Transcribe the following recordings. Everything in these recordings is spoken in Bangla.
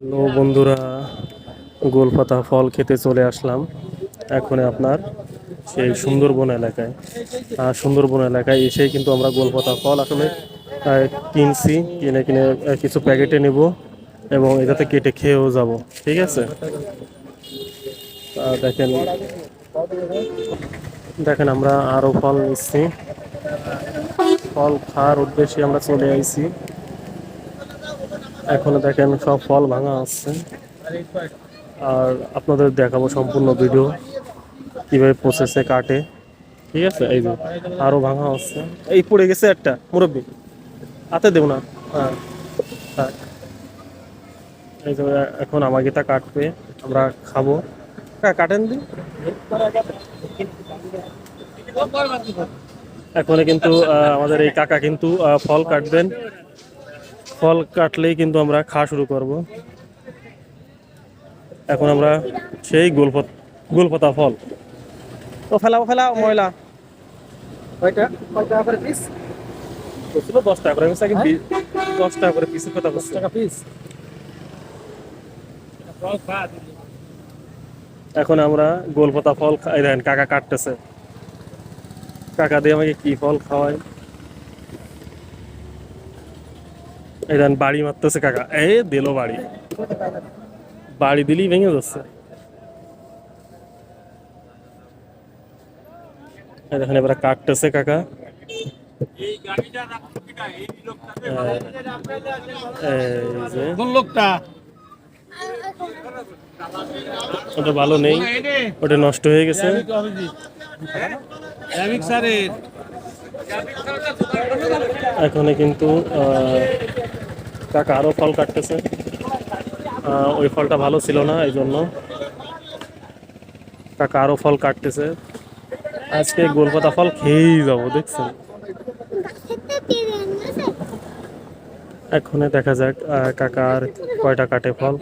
হ্যালো বন্ধুরা, গোলপাতা ফল খেতে চলে আসলাম। এখন আপনার সেই সুন্দরবন এলাকায়। সুন্দরবন এলাকায় এসেই কিন্তু আমরা গোলপাতা ফল আসলে কিনছি, কিনে কিনে কিছু প্যাকেটে নেব এবং এটাতে কেটে খেয়েও যাব, ঠিক আছে? দেখেন দেখেন আমরা আরও ফল নিচ্ছি। ফল খাওয়ার উদ্দেশ্যে আমরা চলে আইছি। এখনও দেখেন সব ফল ভাঙা আছে। আর আপনাদের দেখাবো সম্পূর্ণ ভিডিও, কীভাবে প্রসেসে কাটে। ঠিক আছে? এই যে আরও ভাঙা আছে। এই পড়ে গেছে একটা, মুরব্বী। হাতে দেব না। হ্যাঁ এই যে এখন আমাকে তা কাটবে, আমরা খাব। হ্যাঁ কাটেন দিন এখন কিন্তু আমাদের এই কাকা কিন্তু ফল কাটবেন। ফল কাটলেই কিন্তু আমরা খাওয়া শুরু করব। এখন আমরা সেই গোলপত গোলপাতা ফল। ও ফেলাও ফেলাও ময়লা। করে দশ টাকা দশ টাকা পিসের কথা বলছি। টাকা পিস এখন আমরা গোলপাতা ফল খাই দেখেন কাকা কাটতেছে। কাকা দিয়ে আমাকে কি ফল খাওয়ায়? দেখেন বাড়ি মারতেছে কাকা। এ দিল বাড়ি। বাড়ি দিলেই ভেঙে যাচ্ছে। এই দেখেন এবার কাটতেছে কাকা। ওটা ভালো নেই। ওটা নষ্ট হয়ে গেছে। এখানে কিন্তু আহ, কাকা আরও ফল কাটতেছে। ওই ফলটা ভালো ছিল না, এই জন্য কাকা আরও ফল কাটতেছে। আজকে গোলপাতা ফল খেয়েই যাব, দেখছেন? এখনে দেখা যাক কাকার কয়টা কাটে ফল।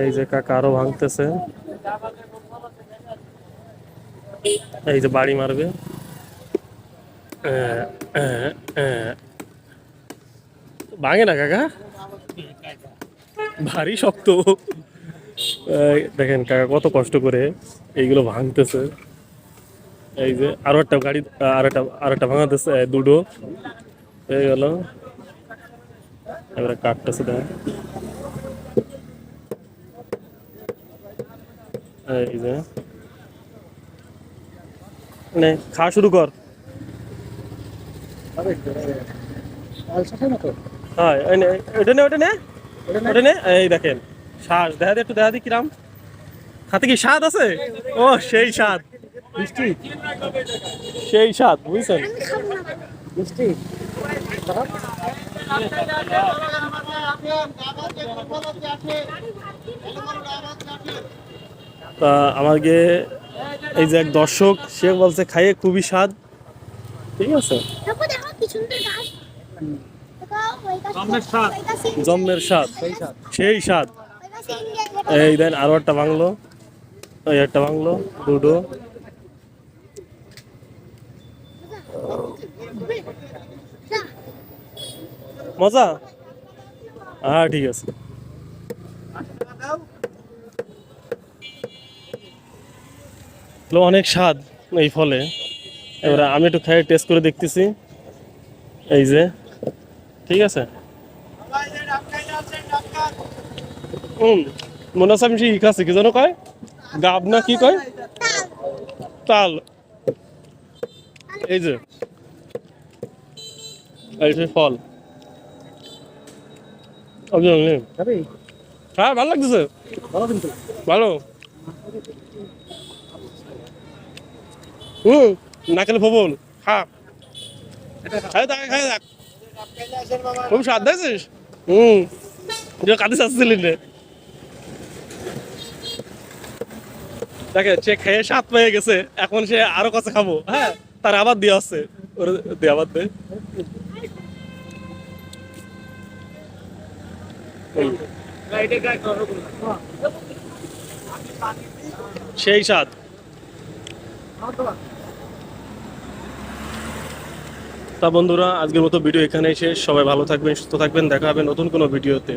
এই যে কাকা আরও ভাঙতেছে। এই যে বাড়ি মারবে। ভাঙে না, কাকা? ভারী শক্ত। দেখেন, কাকা, কত কষ্ট করে এইগুলো ভাঙতেছে। এই যে আরও একটা গাড়ি আর একটা আর একটা ভাঙাতেছে দুটো। হয়ে গেল এবারে কাটতেছে, দেখেন। এই যে। নে খাওয়া শুরু কর। আরে আলসা না তো? হ্যাঁ ওটা নে ওটা নে ওটা নে এই দেখেন শ্বাস দেখা দে একটু দেখা দি কিরাম হাতে কি স্বাদ আছে? ও সেই স্বাদ। মিষ্টি? সেই স্বাদ বুঝছেন? মিষ্টি? তা আমাকে এই যে এক দর্শক সে বলছে খাইয়ে খুবই স্বাদ। ঠিক আছে? জন্মের স্বাদ। সেই স্বাদ। এই দেন আরও একটা ভাঙলো ওই একটা ভাঙলো দুটো। মজা? হ্যাঁ ঠিক আছে। তো অনেক স্বাদ এই ফলে। এবারে আমি একটু খাই টেস্ট করে দেখতেছি। এই যে। ঠিক আছে? হুম মনে আছে আমি সেই খাচ্ছি কি যেন কয়? গাব না কি কয়? তাল। এই যে। এই যে ফল। হ্যাঁ ভালো লাগতেছে। ভালো হুম নাকেল ফবল। খা। খাই থাক খাই থাক খুব স্বাদ দেখছিস হুম। যে কাঁদিস আসছিলি রে। দেখে, সে খেয়ে স্বাদ পেয়ে গেছে। এখন সে আরও কাছে খাব। হ্যাঁ তার আবার দিয়ে আসছে ওর দে আবার দে। সেই স্বাদ। তা বন্ধুরা, আজকের মতো ভিডিও এখানেই শেষ। সবাই ভালো থাকবেন, সুস্থ থাকবেন। দেখা হবে নতুন কোনো ভিডিওতে।